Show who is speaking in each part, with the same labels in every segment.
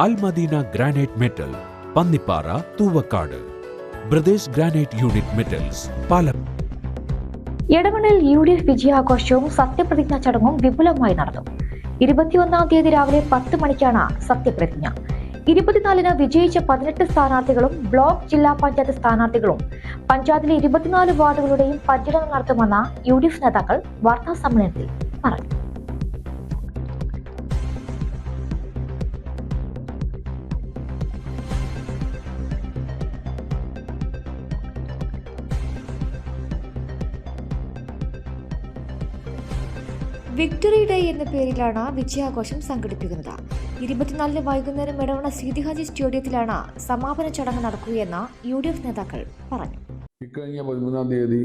Speaker 1: Almadina granite metal Pannippara Thuvakkad. Brothers granite unit metals പാലം.
Speaker 2: എടവണിൽ U D F വിജയാഘോഷവും സത്യപ്രതിജ്ഞാ ചടങ്ങും വിപുലമായി നടന്നു. ഇരുപത്തിയൊന്നാം തീയതി രാവിലെ പത്ത് മണിക്കാണ് സത്യപ്രതിജ്ഞ. ഇരുപത്തിനാലിന് വിജയിച്ച പതിനെട്ട് സ്ഥാനാർത്ഥികളും ബ്ലോക്ക് ജില്ലാ പഞ്ചായത്ത് സ്ഥാനാർത്ഥികളും പഞ്ചായത്തിലെ ഇരുപത്തിനാല് വാർഡുകളുടെയും പര്യടനം നടത്തുമെന്ന് യു ഡി എഫ് നേതാക്കൾ വാർത്താ സമ്മേളനത്തിൽ പറഞ്ഞു. വിക്ടറി ഡേ എന്ന പേരിലാണ് വിജയാഘോഷം സംഘടിപ്പിക്കുന്നത്. ഇരുപത്തിനാലിന് വൈകുന്നേരം ഇടവണ സീതിഹാജി സ്റ്റേഡിയത്തിലാണ് സമാപന ചടങ്ങ് നടക്കുകയെന്ന് യു ഡി എഫ് നേതാക്കൾ പറഞ്ഞു.
Speaker 3: ഇക്കഴിഞ്ഞ പതിമൂന്നാം തീയതി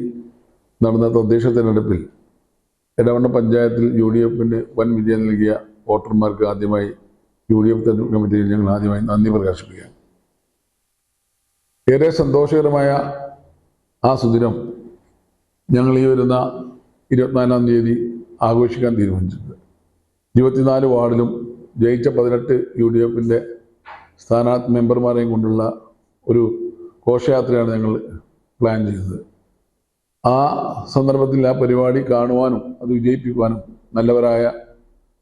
Speaker 3: നടന്ന തദ്ദേശ തെരഞ്ഞെടുപ്പിൽ ഇടവണ്ണ പഞ്ചായത്തിൽ യു ഡി എഫിന് വൻ വിജയം നൽകിയ വോട്ടർമാർക്ക് ആദ്യമായി യു ഡി എഫ് തെരഞ്ഞെടുപ്പ് കമ്മിറ്റിയിൽ ഞങ്ങൾ ആദ്യമായി നന്ദി പ്രകാശിപ്പിക്കുകയാണ്. ഏറെ സന്തോഷകരമായ ആ സുദിനം ഞങ്ങൾ ഈ വരുന്ന ഇരുപത്തിനാലാം തീയതി ആഘോഷിക്കാൻ തീരുമാനിച്ചിട്ടുണ്ട്. ഇരുപത്തിനാല് വാർഡിലും ജയിച്ച പതിനെട്ട് യു ഡി എഫിന്റെ സ്ഥാനാർത്ഥി മെമ്പർമാരെയും കൊണ്ടുള്ള ഒരു ഘോഷയാത്രയാണ് ഞങ്ങൾ പ്ലാൻ ചെയ്തത്. ആ സന്ദർഭത്തിൽ ആ പരിപാടി കാണുവാനും അത് വിജയിപ്പിക്കുവാനും നല്ലവരായ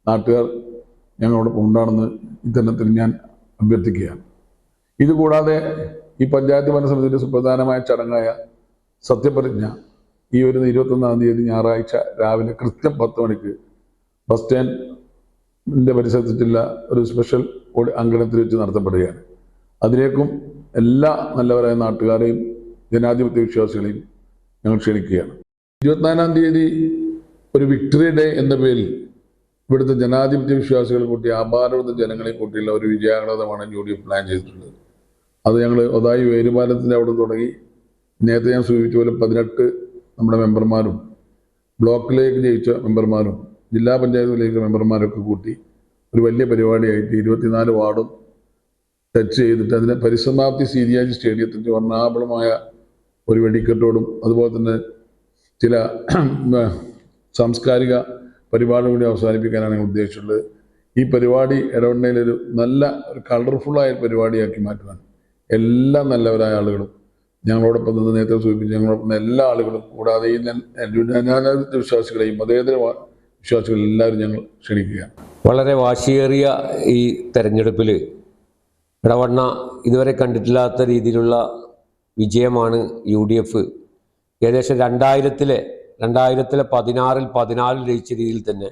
Speaker 3: നാട്ടുകാർ ഞങ്ങളോടൊപ്പം ഉണ്ടാണെന്ന് ഇത്തരണത്തിൽ ഞാൻ അഭ്യർത്ഥിക്കുകയാണ്. ഇതുകൂടാതെ ഈ പഞ്ചായത്ത് ഭരണസമിതിയുടെ സുപ്രധാനമായ ചടങ്ങായ സത്യപ്രതിജ്ഞ ഈ വരുന്ന ഇരുപത്തൊന്നാം തീയതി ഞായറാഴ്ച രാവിലെ കൃത്യം പത്ത് മണിക്ക് ബസ് സ്റ്റാൻഡിന്റെ പരിസരത്തിട്ടുള്ള ഒരു സ്പെഷ്യൽ അങ്കണത്തിൽ വെച്ച് നടത്തപ്പെടുകയാണ്. അതിലേക്കും എല്ലാ നല്ലവരായ നാട്ടുകാരെയും ജനാധിപത്യ വിശ്വാസികളെയും ഞങ്ങൾ ക്ഷണിക്കുകയാണ്. ഇരുപത്തിനാലാം തീയതി ഒരു വിക്ടറി ഡേ എന്ന പേരിൽ ഇവിടുത്തെ ജനാധിപത്യ വിശ്വാസികളെ കൂട്ടി ആഭാരവിടുത്തെ ജനങ്ങളെ കൂട്ടിയുള്ള ഒരു വിജയാഘാതമാണ് യു ഡി എഫ് പ്ലാൻ ചെയ്തിട്ടുള്ളത്. അത് ഞങ്ങൾ ഒതായി വേരുമാനത്തിന്റെ അവിടെ തുടങ്ങി. നേരത്തെ ഞാൻ സൂചിപ്പിച്ച പോലെ പതിനെട്ട് നമ്മുടെ മെമ്പർമാരും ബ്ലോക്കിലേക്ക് ജയിച്ച മെമ്പർമാരും ജില്ലാ പഞ്ചായത്തിലേക്ക് മെമ്പർമാരൊക്കെ കൂട്ടി ഒരു വലിയ പരിപാടിയായിട്ട് ഇരുപത്തിനാല് വാർഡും ടച്ച് ചെയ്തിട്ട് അതിന് പരിസമാപ്തി സീരിയാജി സ്റ്റേഡിയത്തിന്റെ വർണാഭമായ ഒരു വെടിക്കെട്ടോടും അതുപോലെ തന്നെ ചില സാംസ്കാരിക പരിപാടി കൂടി അവസാനിപ്പിക്കാനാണ് ഞങ്ങൾ ഉദ്ദേശിച്ചിട്ടുള്ളത്. ഈ പരിപാടി ഇടവണ്ണയിലൊരു നല്ല ഒരു കളർഫുള്ളായ പരിപാടിയാക്കി മാറ്റുവാൻ എല്ലാ നല്ലവരായ ആളുകളും ഞങ്ങളോടൊപ്പം നിന്ന് നേരത്തെ സൂചിപ്പിച്ച് ഞങ്ങളോടൊപ്പം എല്ലാ ആളുകളും കൂടാതെ ഈ ജനാധിപത്യ വിശ്വാസികളെയും മതേതര വിശ്വാസികളെ എല്ലാവരും ഞങ്ങൾ ക്ഷണിക്കുകയാണ്.
Speaker 4: വളരെ വാശിയേറിയ ഈ തെരഞ്ഞെടുപ്പിൽ ഇടവണ്ണ ഇതുവരെ കണ്ടിട്ടില്ലാത്ത രീതിയിലുള്ള വിജയമാണ് യു ഡി എഫ് ഏകദേശം രണ്ടായിരത്തിലെ രണ്ടായിരത്തിലെ പതിനാറിൽ പതിനാലിൽ ജയിച്ച രീതിയിൽ തന്നെ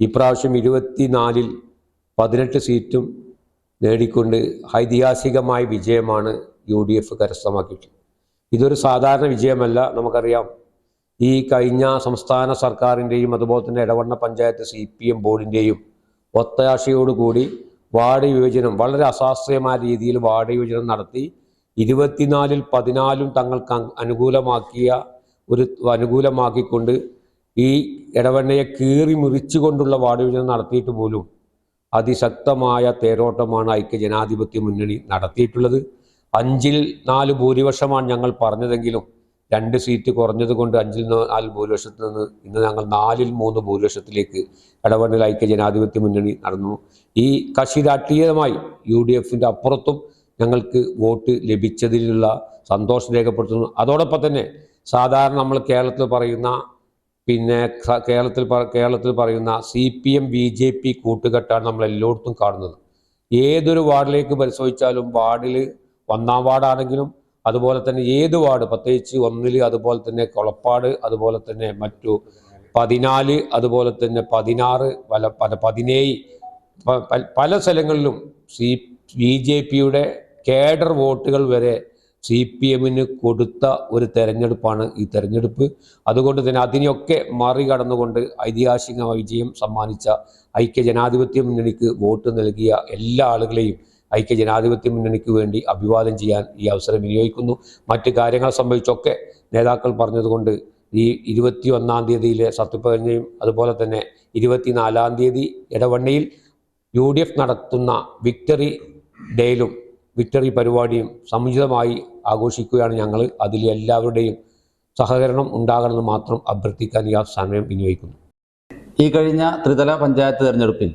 Speaker 4: ഇപ്രാവശ്യം ഇരുപത്തിനാലിൽ പതിനെട്ട് സീറ്റും നേടിക്കൊണ്ട് ഐതിഹാസികമായ വിജയമാണ് യു ഡി എഫ് കരസ്ഥമാക്കിയിട്ടുള്ളത് ഇതൊരു സാധാരണ വിജയമല്ല നമുക്കറിയാം. ഈ കഴിഞ്ഞ സംസ്ഥാന സർക്കാരിന്റെയും അതുപോലെ തന്നെ Edavanna panchayat C P M ബോർഡിന്റെയും ഒത്താശയോടുകൂടി വാർഡ് വിഭജനം വളരെ അശാസ്ത്രീയമായ രീതിയിൽ വാർഡ് വിഭജനം നടത്തി ഇരുപത്തിനാലിൽ പതിനാലും തങ്ങൾക്ക് അനുകൂലമാക്കിയ ഒരു അനുകൂലമാക്കിക്കൊണ്ട് ഈ ഇടവണ്ണയെ കീറി മുറിച്ചുകൊണ്ടുള്ള വാർഡ് വിഭജനം നടത്തിയിട്ട് പോലും അതിശക്തമായ തേരോട്ടമാണ് ഐക്യ ജനാധിപത്യ മുന്നണി നടത്തിയിട്ടുള്ളത്. അഞ്ചിൽ നാല് ഭൂരിപക്ഷമാണ് ഞങ്ങൾ പറഞ്ഞതെങ്കിലും രണ്ട് സീറ്റ് കുറഞ്ഞത് കൊണ്ട് അഞ്ചിൽ നാല് ഭൂരിപക്ഷത്തിൽ നിന്ന് ഇന്ന് ഞങ്ങൾ നാലിൽ മൂന്ന് ഭൂരിപക്ഷത്തിലേക്ക് ഇടപെടൽ ഐക്യ ജനാധിപത്യ മുന്നണി നടന്നു. ഈ കക്ഷി രാഷ്ട്രീയമായി യു ഡി എഫിന്റെ അപ്പുറത്തും ഞങ്ങൾക്ക് വോട്ട് ലഭിച്ചതിലുള്ള സന്തോഷം രേഖപ്പെടുത്തുന്നു. അതോടൊപ്പം തന്നെ സാധാരണ നമ്മൾ കേരളത്തിൽ പറയുന്ന പിന്നെ കേരളത്തിൽ കേരളത്തിൽ പറയുന്ന C P M B J P കൂട്ടുകെട്ടാണ് നമ്മൾ എല്ലായിടത്തും കാണുന്നത്. ഏതൊരു വാർഡിലേക്ക് പരിശോധിച്ചാലും വാർഡിൽ ഒന്നാം വാർഡാണെങ്കിലും അതുപോലെ തന്നെ ഏത് വാർഡ് പ്രത്യേകിച്ച് ഒന്നിൽ അതുപോലെ തന്നെ കൊളപ്പാട് അതുപോലെ തന്നെ മറ്റു പതിനാല് അതുപോലെ തന്നെ പതിനാറ് പല പല പതിനേഴ് പല സ്ഥലങ്ങളിലും സി ബി ജെ പിയുടെ കേഡർ വോട്ടുകൾ വരെ സി പി എമ്മിന് കൊടുത്ത ഒരു തെരഞ്ഞെടുപ്പാണ് ഈ തെരഞ്ഞെടുപ്പ്. അതുകൊണ്ട് തന്നെ അതിനെയൊക്കെ മറികടന്നുകൊണ്ട് ഐതിഹാസിക വിജയം സമ്മാനിച്ച ഐക്യ ജനാധിപത്യ മുന്നണിക്ക് വോട്ട് നൽകിയ എല്ലാ ആളുകളെയും ഐക്യ ജനാധിപത്യ മുന്നണിക്ക് വേണ്ടി അഭിവാദം ചെയ്യാൻ ഈ അവസരം വിനിയോഗിക്കുന്നു. മറ്റ് കാര്യങ്ങൾ സംബന്ധിച്ചൊക്കെ നേതാക്കൾ പറഞ്ഞതുകൊണ്ട് ഈ ഇരുപത്തി ഒന്നാം തീയതിയിലെ സത്യപ്രതിജ്ഞയും അതുപോലെ തന്നെ ഇരുപത്തിനാലാം തീയതി ഇടവണ്ണയിൽ യു ഡി എഫ് നടത്തുന്ന വിക്ടറി ഡേയിലും വിക്ടറി പരിപാടിയും സമുചിതമായി ആഘോഷിക്കുകയാണ് ഞങ്ങൾ. അതിൽ എല്ലാവരുടെയും സഹകരണം ഉണ്ടാകണമെന്ന് മാത്രം അഭ്യർത്ഥിക്കാൻ ഈ സമയം വിനിയോഗിക്കുന്നു.
Speaker 5: ഈ കഴിഞ്ഞ ത്രിതല പഞ്ചായത്ത് തിരഞ്ഞെടുപ്പിൽ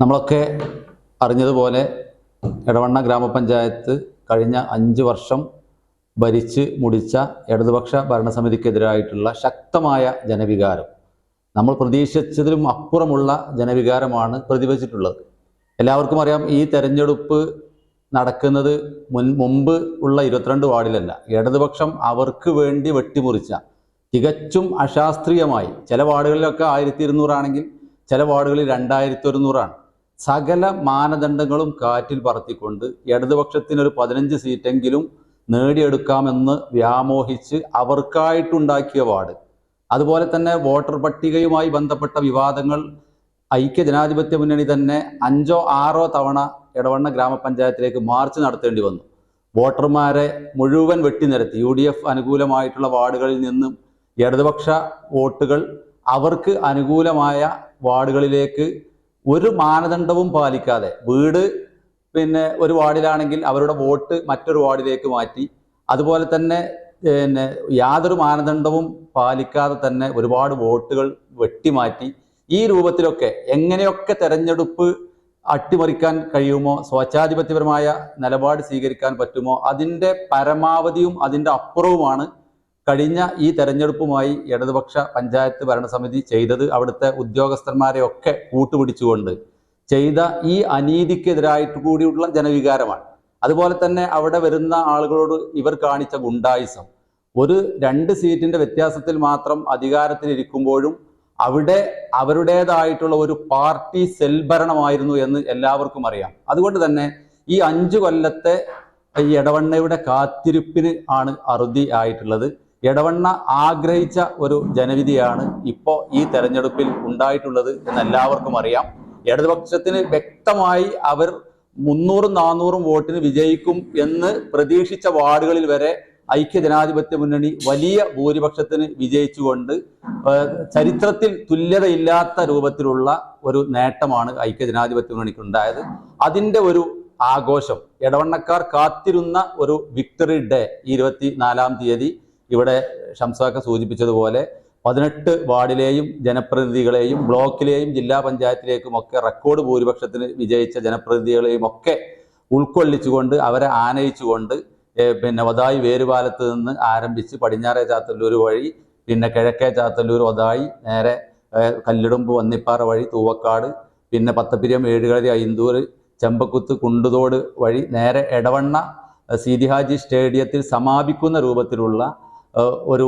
Speaker 5: നമ്മളൊക്കെ അറിഞ്ഞതുപോലെ എടവണ്ണ ഗ്രാമപഞ്ചായത്ത് കഴിഞ്ഞ അഞ്ച് വർഷം ഭരിച്ച് മുടിച്ച ഇടതുപക്ഷ ഭരണസമിതിക്കെതിരായിട്ടുള്ള ശക്തമായ ജനവികാരം. നമ്മൾ പ്രതീക്ഷിച്ചതിലും അപ്പുറമുള്ള ജനവികാരമാണ് പ്രതിഫലിച്ചിട്ടുള്ളത്. എല്ലാവർക്കും അറിയാം ഈ തെരഞ്ഞെടുപ്പ് നടക്കുന്നത് മുൻ മുമ്പ് ഉള്ള ഇരുപത്തിരണ്ട് വാർഡിലല്ല. ഇടതുപക്ഷം അവർക്ക് വേണ്ടി വെട്ടിമുറിച്ച തികച്ചും അശാസ്ത്രീയമായി ചില വാർഡുകളിലൊക്കെ ആയിരത്തി ഇരുന്നൂറാണെങ്കിൽ ചില വാർഡുകളിൽ രണ്ടായിരത്തി ഒരുന്നൂറാണ്. സകല മാനദണ്ഡങ്ങളും കാറ്റിൽ പറത്തിക്കൊണ്ട് ഇടതുപക്ഷത്തിന് ഇടതുപക്ഷത്തിനൊരു പതിനഞ്ച് സീറ്റെങ്കിലും നേടിയെടുക്കാമെന്ന് വ്യാമോഹിച്ച് അവർക്കായിട്ടുണ്ടാക്കിയ വാർഡ്. അതുപോലെ തന്നെ വോട്ടർ പട്ടികയുമായി ബന്ധപ്പെട്ട വിവാദങ്ങൾ ഐക്യ ജനാധിപത്യ മുന്നണി തന്നെ അഞ്ചോ ആറോ തവണ ഇടവണ്ണ ഗ്രാമപഞ്ചായത്തിലേക്ക് മാർച്ച് നടത്തേണ്ടി വന്നു. വോട്ടർമാരെ മുഴുവൻ വെട്ടിനിരത്തി. യു ഡി എഫ് അനുകൂലമായിട്ടുള്ള വാർഡുകളിൽ നിന്നും ഇടതുപക്ഷ വോട്ടുകൾ അവർക്ക് അനുകൂലമായ വാർഡുകളിലേക്ക് ഒരു മാനദണ്ഡവും പാലിക്കാതെ വീട് പിന്നെ ഒരു വാർഡിലാണെങ്കിൽ അവരുടെ വോട്ട് മറ്റൊരു വാർഡിലേക്ക് മാറ്റി. അതുപോലെ തന്നെ പിന്നെ യാതൊരു മാനദണ്ഡവും പാലിക്കാതെ തന്നെ ഒരുപാട് വോട്ടുകൾ വെട്ടിമാറ്റി. ഈ രൂപത്തിലൊക്കെ എങ്ങനെയൊക്കെ തെരഞ്ഞെടുപ്പ് അട്ടിമറിക്കാൻ കഴിയുമോ സ്വേച്ഛാധിപത്യപരമായ നിലപാട് സ്വീകരിക്കാൻ പറ്റുമോ അതിന്റെ പരമാവധിയും അതിന്റെ അപ്പുറവുമാണ് കഴിഞ്ഞ ഈ തെരഞ്ഞെടുപ്പുമായി ഇടതുപക്ഷ പഞ്ചായത്ത് ഭരണസമിതി ചെയ്തത് അവിടുത്തെ ഉദ്യോഗസ്ഥന്മാരെ ഒക്കെ കൂട്ടുപിടിച്ചുകൊണ്ട് ചെയ്ത ഈ അനീതിക്കെതിരായിട്ട് കൂടിയുള്ള ജനവികാരമാണ്. അതുപോലെ തന്നെ അവിടെ വരുന്ന ആളുകളോട് ഇവർ കാണിച്ച ഗുണ്ടായിസം. ഒരു രണ്ട് സീറ്റിന്റെ വ്യത്യാസത്തിൽ മാത്രം അധികാരത്തിലിരിക്കുമ്പോഴും അവിടെ അവരുടേതായിട്ടുള്ള ഒരു പാർട്ടി സെൽഭരണമായിരുന്നു എന്ന് എല്ലാവർക്കും അറിയാം. അതുകൊണ്ട് തന്നെ ഈ അഞ്ചു കൊല്ലത്തെ ഈ ഇടവണ്ണയുടെ കാത്തിരിപ്പിന് ആണ് അറുതി ആയിട്ടുള്ളത്. ഇടവണ്ണ ആഗ്രഹിച്ച ഒരു ജനവിധിയാണ് ഇപ്പോൾ ഈ തെരഞ്ഞെടുപ്പിൽ ഉണ്ടായിട്ടുള്ളത് എന്ന് എല്ലാവർക്കും അറിയാം. ഇടതുപക്ഷത്തിന് വ്യക്തമായി അവർ മുന്നൂറും നാനൂറും വോട്ടിന് വിജയിക്കും എന്ന് പ്രതീക്ഷിച്ച വാർഡുകളിൽ വരെ ഐക്യ ജനാധിപത്യ മുന്നണി വലിയ ഭൂരിപക്ഷത്തിന് വിജയിച്ചുകൊണ്ട് ചരിത്രത്തിൽ തുല്യതയില്ലാത്ത രൂപത്തിലുള്ള ഒരു നേട്ടമാണ് ഐക്യ ജനാധിപത്യ മുന്നണിക്ക് ഉണ്ടായത് അതിന്റെ ഒരു ആഘോഷം ഇടവണ്ണക്കാർ കാത്തിരുന്ന ഒരു വിക്ടറി ഡേ ഇരുപത്തി നാലാം തീയതി ഇവിടെ ഷംസാക്ക സൂചിപ്പിച്ചതുപോലെ പതിനെട്ട് വാർഡിലെയും ജനപ്രതിനിധികളെയും ബ്ലോക്കിലെയും ജില്ലാ പഞ്ചായത്തിലേക്കും ഒക്കെ റെക്കോർഡ് ഭൂരിപക്ഷത്തിന് വിജയിച്ച ജനപ്രതിനിധികളെയും ഒക്കെ ഉൾക്കൊള്ളിച്ചുകൊണ്ട് അവരെ ആനയിച്ചുകൊണ്ട് പിന്നെ ഒതായി വേരുപാലത്ത് നിന്ന് ആരംഭിച്ച് പടിഞ്ഞാറേ ചാത്തല്ലൂർ വഴി പിന്നെ കിഴക്കേ ചാത്തല്ലൂർ ഒതായി നേരെ കല്ലിടുമ്പ് വന്നിപ്പാറ വഴി തൂവക്കാട് പിന്നെ പത്തപ്പിരിയം ഏഴുകളരി ഐന്തൂർ ചെമ്പക്കുത്ത് കുണ്ടുതോട് വഴി നേരെ എടവണ്ണ സീതിഹാജി സ്റ്റേഡിയത്തിൽ സമാപിക്കുന്ന രൂപത്തിലുള്ള ഒരു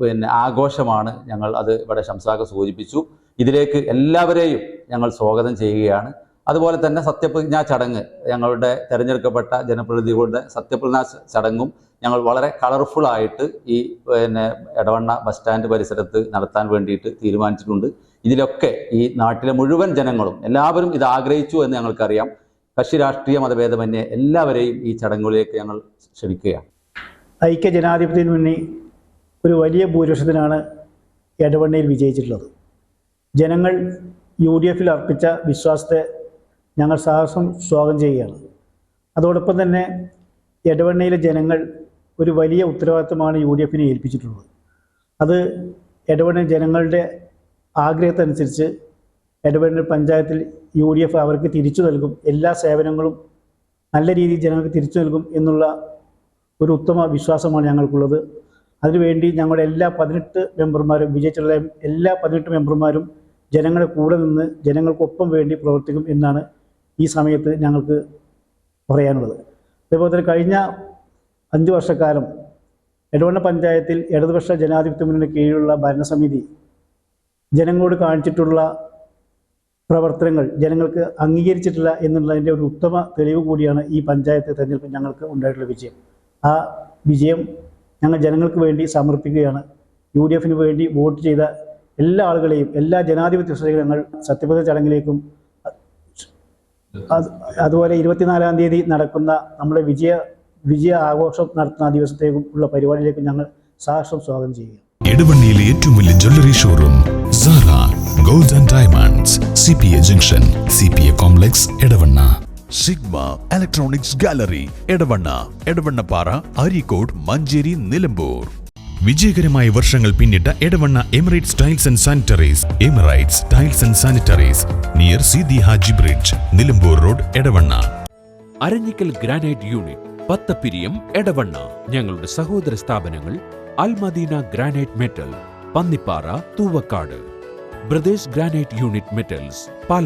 Speaker 5: പിന്നെ ആഘോഷമാണ് ഞങ്ങൾ അത് ഇവിടെ ശംസാക സൂചിപ്പിച്ചു. ഇതിലേക്ക് എല്ലാവരെയും ഞങ്ങൾ സ്വാഗതം ചെയ്യുകയാണ്. അതുപോലെ തന്നെ സത്യപ്രതിജ്ഞാ ചടങ്ങ് ഞങ്ങളുടെ തിരഞ്ഞെടുക്കപ്പെട്ട ജനപ്രതിനിധികളുടെ സത്യപ്രതിജ്ഞാ ചടങ്ങും ഞങ്ങൾ വളരെ കളർഫുൾ ആയിട്ട് ഈ പിന്നെ എടവണ്ണ ബസ് സ്റ്റാൻഡ് പരിസരത്ത് നടത്താൻ വേണ്ടിയിട്ട് തീരുമാനിച്ചിട്ടുണ്ട്. ഇതിലൊക്കെ ഈ നാട്ടിലെ മുഴുവൻ ജനങ്ങളും എല്ലാവരും ഇത് ആഗ്രഹിച്ചു എന്ന് ഞങ്ങൾക്കറിയാം. കക്ഷി രാഷ്ട്രീയ മതഭേദമന്യേ എല്ലാവരെയും ഈ ചടങ്ങുകളിലേക്ക് ഞങ്ങൾ ക്ഷണിക്കുകയാണ്.
Speaker 6: ഐക്യ ജനാധിപത്യ മുന്നണി ഒരു വലിയ ഭൂരിപക്ഷത്തിനാണ് എടവണ്ണയിൽ വിജയിച്ചിട്ടുള്ളത്. ജനങ്ങൾ യു ഡി എഫിൽ അർപ്പിച്ച വിശ്വാസത്തെ ഞങ്ങൾ സാഹസം സ്വാഗതം ചെയ്യുകയാണ്. അതോടൊപ്പം തന്നെ എടവണ്ണയിലെ ജനങ്ങൾ ഒരു വലിയ ഉത്തരവാദിത്തമാണ് യു ഡി എഫിനെ ഏൽപ്പിച്ചിട്ടുള്ളത്. അത് എടവണ്ണ ജനങ്ങളുടെ ആഗ്രഹത്തനുസരിച്ച് എടവണ്ണ പഞ്ചായത്തിൽ യു ഡി എഫ് അവർക്ക് തിരിച്ചു നൽകും എല്ലാ സേവനങ്ങളും നല്ല രീതിയിൽ ജനങ്ങൾക്ക് തിരിച്ചു നൽകും എന്നുള്ള ഒരു ഉത്തമ വിശ്വാസമാണ് ഞങ്ങൾക്കുള്ളത്. അതിനുവേണ്ടി ഞങ്ങളുടെ എല്ലാ പതിനെട്ട് മെമ്പർമാരും വിജയിച്ചുള്ള എല്ലാ പതിനെട്ട് മെമ്പർമാരും ജനങ്ങളുടെ കൂടെ നിന്ന് ജനങ്ങൾക്കൊപ്പം വേണ്ടി പ്രവർത്തിക്കും എന്നാണ് ഈ സമയത്ത് ഞങ്ങൾക്ക് പറയാനുള്ളത്. അതേപോലെ തന്നെ കഴിഞ്ഞ അഞ്ച് വർഷക്കാലം എടവണ്ണ പഞ്ചായത്തിൽ ഇടതുപക്ഷ ജനാധിപത്യ മുന്നണി കീഴിലുള്ള ഭരണസമിതി ജനങ്ങളോട് കാണിച്ചിട്ടുള്ള പ്രവർത്തനങ്ങൾ ജനങ്ങൾക്ക് അംഗീകരിച്ചിട്ടില്ല എന്നുള്ളതിന്റെ ഒരു ഉത്തമ തെളിവ് കൂടിയാണ് ഈ പഞ്ചായത്ത് തെരഞ്ഞെടുപ്പിൽ ഞങ്ങൾക്ക് ഉണ്ടായിട്ടുള്ള വിജയം. ആ വിജയം ഞങ്ങൾ ജനങ്ങൾക്ക് വേണ്ടി സമർപ്പിക്കുകയാണ്. യു ഡി എഫിന് വേണ്ടി വോട്ട് ചെയ്ത എല്ലാ ആളുകളെയും എല്ലാ ജനാധിപത്യ വിശ്വാസികളെയും ഞങ്ങൾ സത്യപ്രതിജ്ഞ ചടങ്ങിലേക്കും അത് അതുപോലെ ഇരുപത്തിനാലാം തീയതി നടക്കുന്ന നമ്മുടെ വിജയ വിജയ ആഘോഷം നടത്തുന്ന ദിവസത്തേക്കും ഉള്ള പരിപാടിയിലേക്ക് ഞങ്ങൾ സാക്ഷം സ്വാഗതം ചെയ്യുക
Speaker 7: ഇടവണ്ണിയിലെ ഏറ്റവും വലിയ jewellery showroom Sara gold and diamonds C P A junction C P A complex Edavanna. Sigma electronics gallery Edavanna. Edavannappara Areekode Manjeri Nilambur. വിജയകരമായ വർഷങ്ങൾ പിന്നിട്ട Edavanna Emirates tiles and sanitaries Emirates tiles and sanitaries near Sidi Haji bridge Nilambur road Edavanna.
Speaker 1: Aranhikkal granite unit Pathappiriyam Edavanna. ഞങ്ങളുടെ സഹോദര സ്ഥാപനങ്ങൾ Almadina granite metal Pannippara Thuvakkad. Brothers granite unit metals Palakkad.